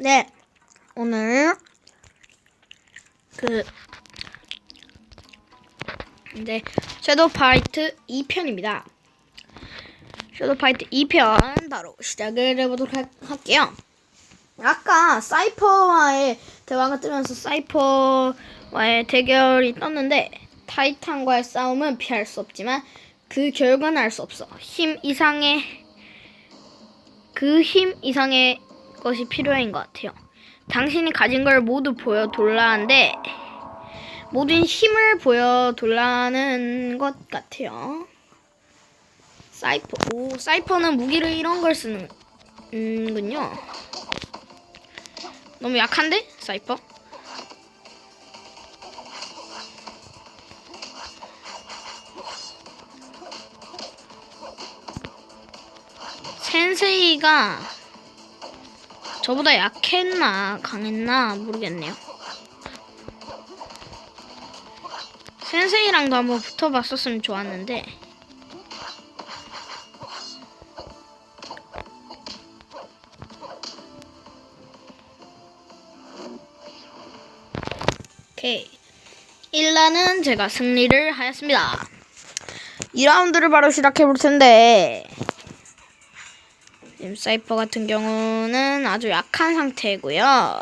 네, 오늘 그 이제 섀도우 파이트 2편입니다. 섀도우 파이트 2편 바로 시작을 해보도록 할, 할게요. 아까 사이퍼와의 대화가 뜨면서 사이퍼와의 대결이 떴는데 타이탄과의 싸움은 피할 수 없지만 그 결과는 알 수 없어. 힘 이상의 그 힘 이상의 것이 필요한 것 같아요. 당신이 가진 걸 모두 보여 돌라는데 모든 힘을 보여 돌라는 것 같아요. 사이퍼, 오, 사이퍼는 무기를 이런 걸 쓰는군요. 너무 약한데? 사이퍼? 센세이가 저보다 약했나 강했나 모르겠네요. 센세이랑도 한번 붙어봤었으면 좋았는데 오케이 1라는 제가 승리를 하였습니다. 2라운드를 바로 시작해 볼 텐데 사이퍼 같은 경우는 아주 약한 상태고요.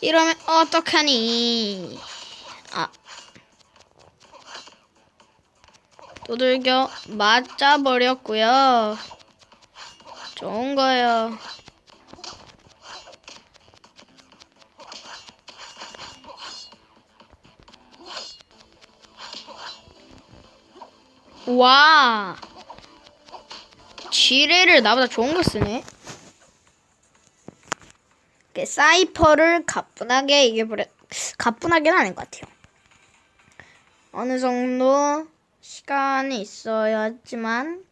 이러면 어떡하니? 아. 도들겨 맞아버렸고요. 좋은 거예요. 와. 지뢰를 나보다 좋은 거 쓰네. 사이퍼를 가뿐하게 이겨버려. 가뿐하게는 아닌 것 같아요. 어느 정도 시간이 있어야지만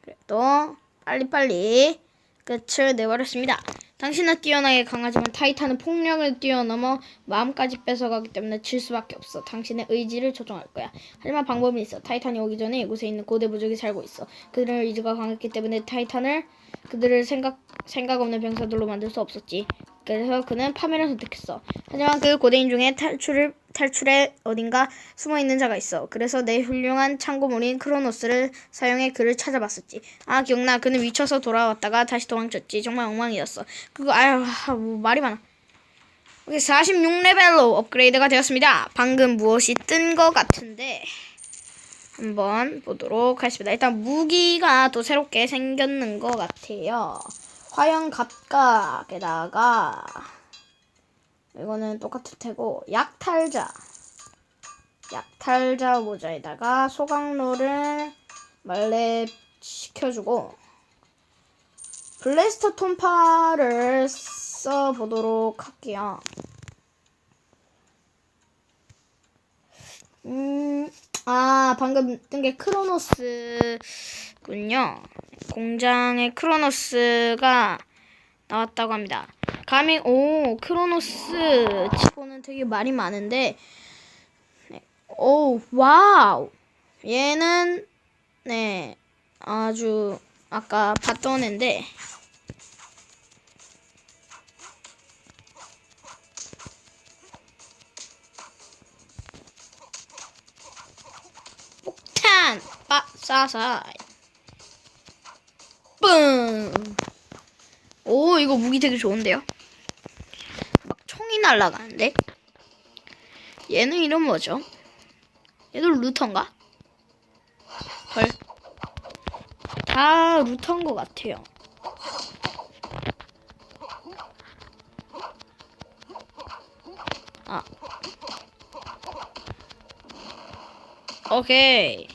그래도 빨리빨리 끝을 내버렸습니다. 당신은 뛰어나게 강하지만 타이탄은 폭력을 뛰어넘어 마음까지 뺏어가기 때문에 질 수밖에 없어. 당신의 의지를 조종할 거야. 하지만 방법이 있어. 타이탄이 오기 전에 이곳에 있는 고대 부족이 살고 있어. 그들은 의지가 강했기 때문에 타이탄을 그들을 생각 생각 없는 병사들로 만들 수 없었지. 그래서 그는 파멸을 선택했어. 하지만 그 고대인 중에 탈출을 탈출에 어딘가 숨어 있는 자가 있어. 그래서 내 훌륭한 참고물인 크로노스를 사용해 그를 찾아봤었지. 아 기억나. 그는 미쳐서 돌아왔다가 다시 도망쳤지. 정말 엉망이었어. 그거 아유 뭐 말이 많아. 오케이 46레벨로 업그레이드가 되었습니다. 방금 무엇이 뜬 것 같은데 한번 보도록 하겠습니다. 일단 무기가 또 새롭게 생겼는 것 같아요. 화형 갑각에다가 이거는 똑같을 테고 약탈자 약탈자 모자에다가 소각로를 말렙 시켜주고 블래스터 톤파를 써보도록 할게요. 음, 아, 방금 뜬 게 크로노스군요. 공장에 크로노스가 나왔다고 합니다. 감히, 오, 크로노스 치고는 되게 말이 많은데, 네. 오, 와우. 얘는, 네, 아주, 아까 봤던 애인데, 폭탄! 빠, 싸사. 뿡! 오, 이거 무기 되게 좋은데요? 날아가는데? 얘는 이름 뭐죠? 얘도 루터인가? 헐. 다 루터인 것 같아요. 아. 오케이.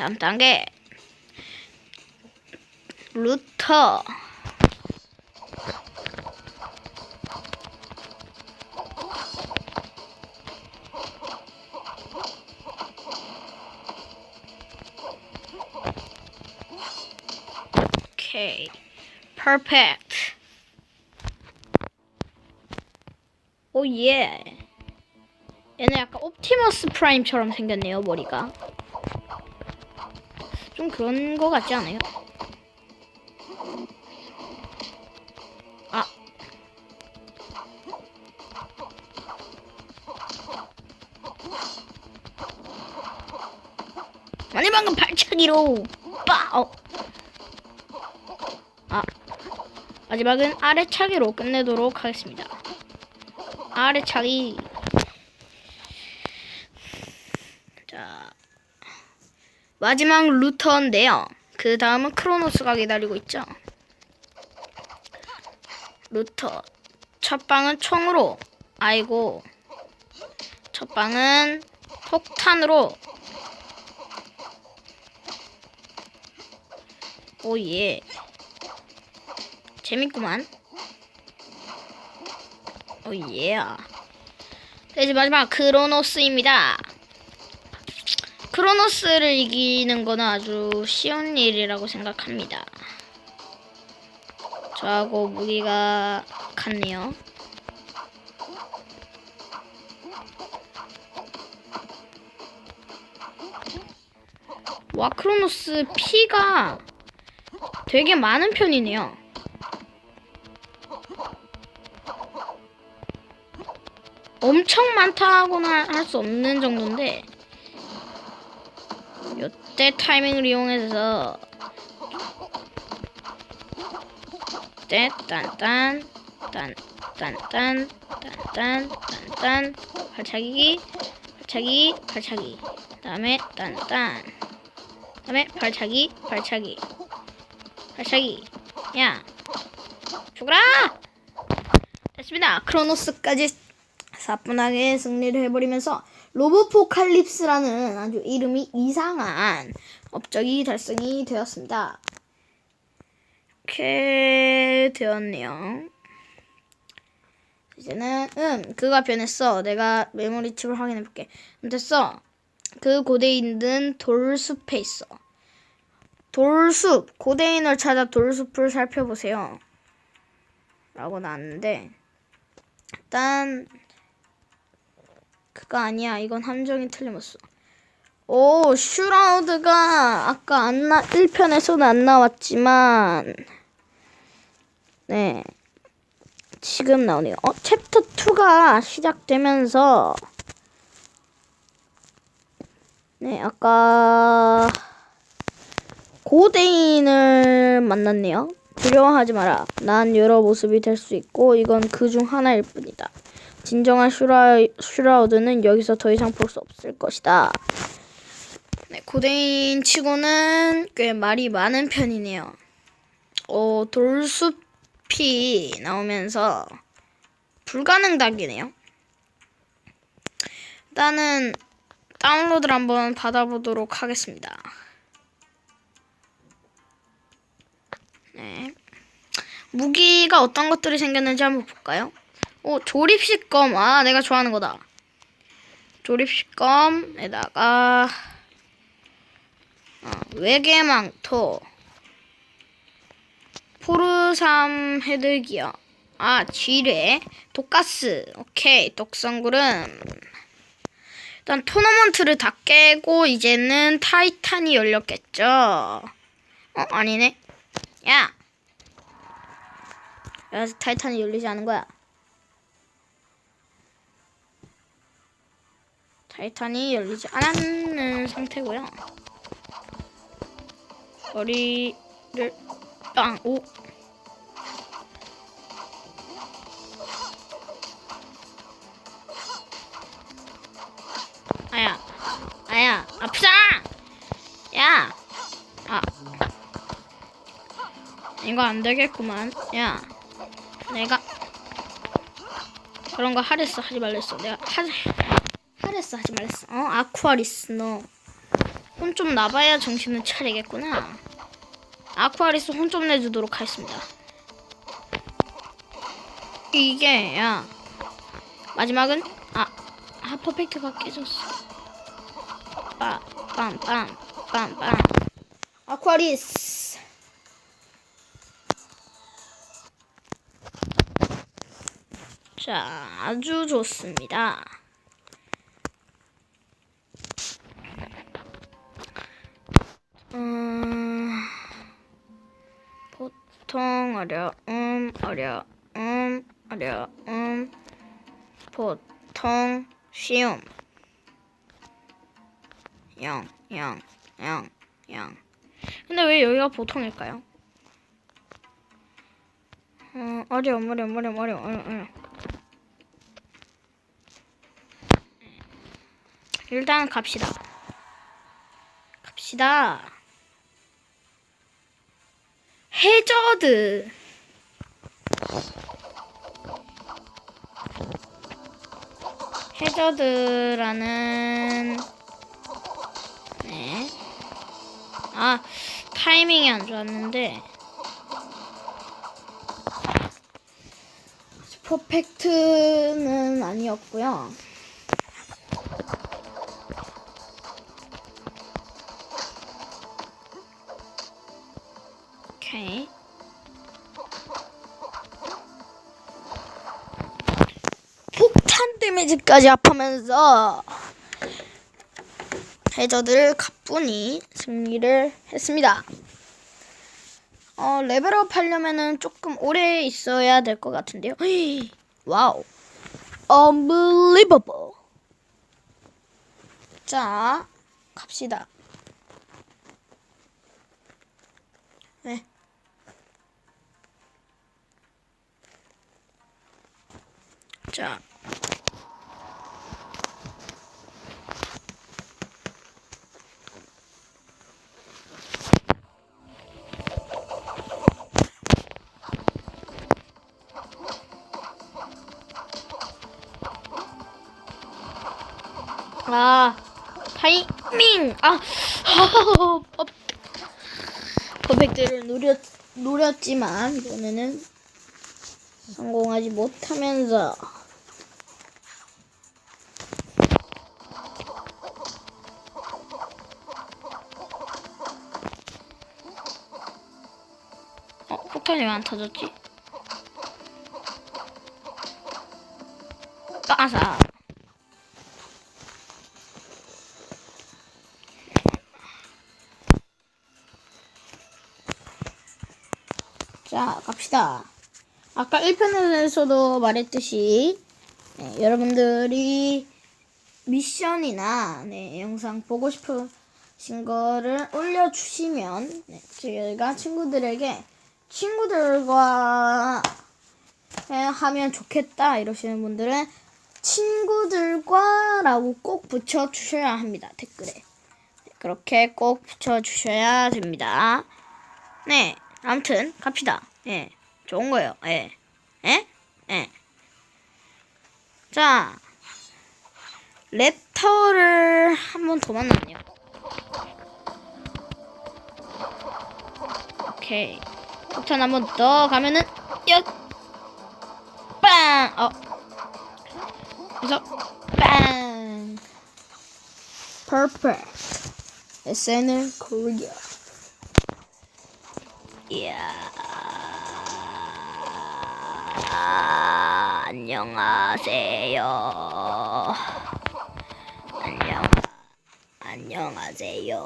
다음 단계. 루터. 오케이. perfect. 오 예. 얘는 약간 옵티머스 프라임처럼 생겼네요 머리가 좀 그런 거 같지 않아요? 아 아니 방금 발차기로 빠! 어. 아 마지막은 아래 차기로 끝내도록 하겠습니다 아래 차기 자 마지막 루터인데요. 그 다음은 크로노스가 기다리고 있죠. 루터. 첫 방은 총으로. 아이고. 첫 방은 폭탄으로. 오예. 재밌구만. 오예. 자, 이제 마지막 크로노스입니다 크로노스를 이기는 거는 아주 쉬운 일이라고 생각합니다 저하고 무기가 같네요 와 크로노스 피가 되게 많은 편이네요. 엄청 많다고는 할 수 없는 정도인데 요때 타이밍을 이용해서 때 딴딴 딴딴딴 딴딴 딴딴 발차기 발차기 발차기. 그다음에 딴딴. 그다음에 발차기 발차기. 발차기. 야. 죽어라! 됐습니다. 크로노스까지 사뿐하게 승리를 해버리면서 로보포칼립스라는 아주 이름이 이상한 업적이 달성이 되었습니다. 이렇게 되었네요. 이제는 음 그가 변했어. 내가 메모리 칩을 확인해 볼게. 음, 됐어. 그 고대인은 돌숲에 있어. 돌숲. 고대인을 찾아 돌숲을 살펴보세요. 라고 나왔는데 일단 그거 아니야. 이건 함정이 틀림없어. 오 슈라우드가 아까 안 나, 1편에서는 안 나왔지만 네 지금 나오네요. 어 챕터 2가 시작되면서 네 아까 고대인을 만났네요. 두려워하지 마라. 난 여러 모습이 될 수 있고 이건 그 중 하나일 뿐이다. 진정한 슈라, 슈라우드는 여기서 더 이상 볼 수 없을 것이다. 네, 고대인 치고는 꽤 말이 많은 편이네요. 어, 돌숲이 나오면서 불가능 닭이네요. 일단은 다운로드를 한번 받아보도록 하겠습니다. 네. 무기가 어떤 것들이 생겼는지 한번 볼까요? 오, 조립식검. 아, 내가 좋아하는 거다. 조립식검에다가 어, 외계망토 포르삼 헤드기어 아, 지뢰 독가스 오케이, 독성구름 일단 토너먼트를 다 깨고 이제는 타이탄이 열렸겠죠 어, 아니네 야! 왜 타이탄이 열리지 않은 거야? 타이탄이 열리지 않았는 상태고요. 머리를 빵! 오! 아야! 아야! 아프잖아! 야! 아. 이거 안 되겠구만. 야, 내가 그런 거 하랬어 하지 말랬어. 내가 하 하랬어 하지 말랬어. 어, 아쿠아리스 너. 혼 좀 나봐야 정신을 차리겠구나. 아쿠아리스 혼 좀 내주도록 하겠습니다. 이게 야 마지막은 아, 아 퍼펙트가 깨졌어. 빰빰빰빰빰 아쿠아리스. 자, 아주 좋습니다. 어려움 어려움 어려움 보통 쉬움. 영 영 영 영. 근데 왜 여기가 보통일까요? 어, 어려움 어려움 어려움 어려움 어려움 어려움 일단 갑시다. 갑시다 해저드 해저드라는 네. 아 타이밍이 안 좋았는데 퍼펙트는 아니었고요. 오케이. 폭탄 데미지까지 합하면서 해저드를 가뿐히 승리를 했습니다. 어, 레벨업 하려면은 조금 오래 있어야 될 것 같은데요. 와우. Unbelievable. 자, 갑시다. 네. 자. 아, 타이밍! 아, 퍼펙트를 노렸, 노렸지만, 이번에는 성공하지 못하면서, 어, 폭탄이 왜 안 터졌지? 빠사. 자, 갑시다. 아까 1편에서도 말했듯이, 네, 여러분들이 미션이나 네, 영상 보고 싶으신 거를 올려주시면, 네, 저희가 친구들에게 친구들과 해- 하면 좋겠다 이러시는 분들은 친구들과 라고 꼭 붙여주셔야 합니다. 댓글에. 네, 그렇게 꼭 붙여주셔야 됩니다. 네, 아무튼 갑시다. 예, 좋은 거예요. 예, 예, 예. 자, 랩터를 한 번 더 만났네요. 오케이, 폭탄 한 번 더 가면은 여, 빵, 어, 그래서 빵, perfect. SNL Korea. 이야. 안녕하세요. 안녕. 안녕하세요.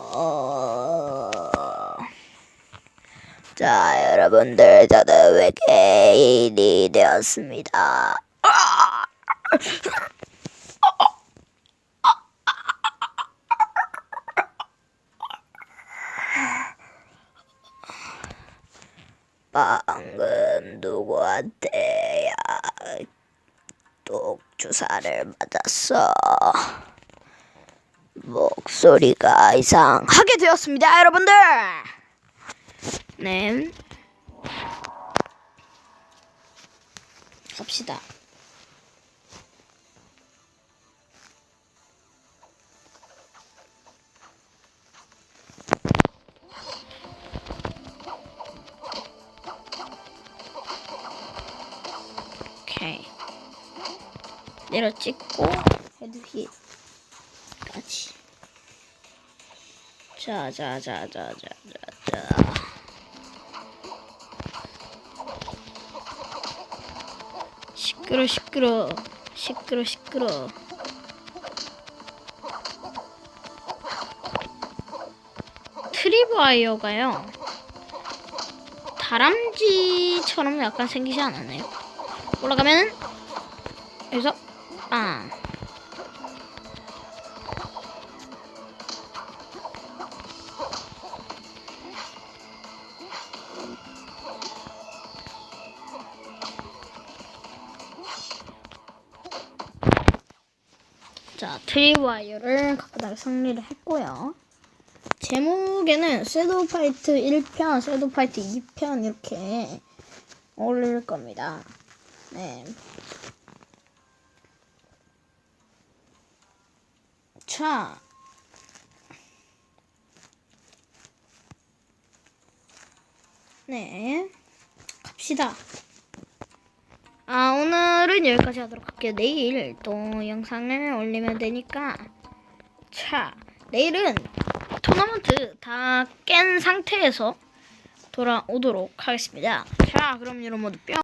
자, 여러분들, 저는 외계인이 되었습니다. 방금 누구한테 야, 독 주사를 맞았어. 목소리가 이상하게 되었습니다, 여러분들. 네. 갑시다. 오케이. 내려 찍고 헤드 힛까지. 자, 자, 자, 자, 자, 자, 시끄러, 시끄러, 시끄러, 시끄러. 트립와이어가요. 다람쥐처럼 약간 생기지 않았나요? 올라가면은 여기서 아 트리와이어를 가끔씩 승리를 했고요. 제목에는 섀도우 파이트 1편, 섀도우 파이트 2편 이렇게 올릴 겁니다. 네. 자. 네. 갑시다. 아, 오늘은 여기까지 하도록 할게요. 내일 또 영상을 올리면 되니까. 자, 내일은 토너먼트 다 깬 상태에서 돌아오도록 하겠습니다. 자, 그럼 여러분 모두 뿅!